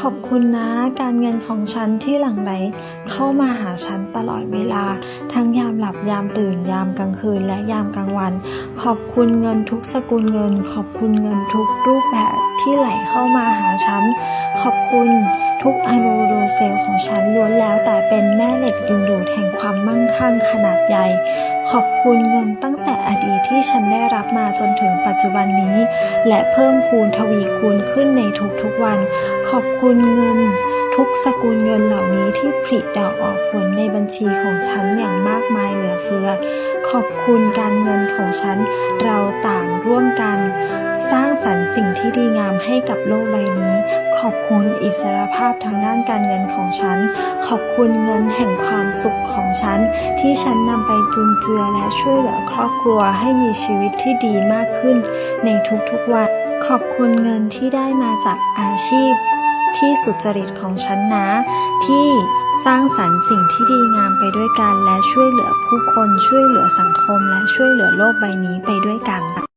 ขอบคุณนะการเงินของฉันที่หลั่งไหลเข้ามาหาฉันตลอดเวลา ทั้งยามหลับยามตื่นยามกลางคืนและยามกลางวัน ขอบคุณเงินทุกสกุลเงิน ขอบคุณเงินทุกรูปแบบที่ไหลเข้ามาหาฉัน ขอบคุณทุกอนูรูเซลของฉันล้วนแล้วแต่เป็นแม่เหล็กดึงดูดแห่งความมั่งคั่งขนาดใหญ่ ขอบคุณเงินตั้งแต่อดีตที่ฉันได้รับมาจนถึงปัจจุบันนี้ และเพิ่มพูนทวีคูณขึ้นในทุกๆวัน ขอบคุณเงิน ทุกสกุลเงินเหล่านี้ที่ผลิดอกออกผลในบัญชีของฉันอย่างมากมายเหลือเฟือ ขอบคุณการเงินของฉันเราต่างร่วมกัน รรค์สิ่งที่ดีงามให้กับโลกใบนี้ ขอบคุณอิสรภาพทางด้านการเงินของฉัน ขอบคุณเงินแห่งความสุขของฉัน ที่ฉันนำไปจุนเจือและช่วยเหลือครอบครัวให้มีชีวิตที่ดีมากขึ้น ในทุกๆวัน ขอบคุณเงินที่ได้มาจากอาชีพ ที่สุจริตของฉันนะ ที่สร้างสรรค์สิ่งที่ดีงามไปด้วยกัน และช่วยเหลือผู้คนช่วยเหลือสังคม และช่วยเหลือโลกใบนี้ไปด้วยกัน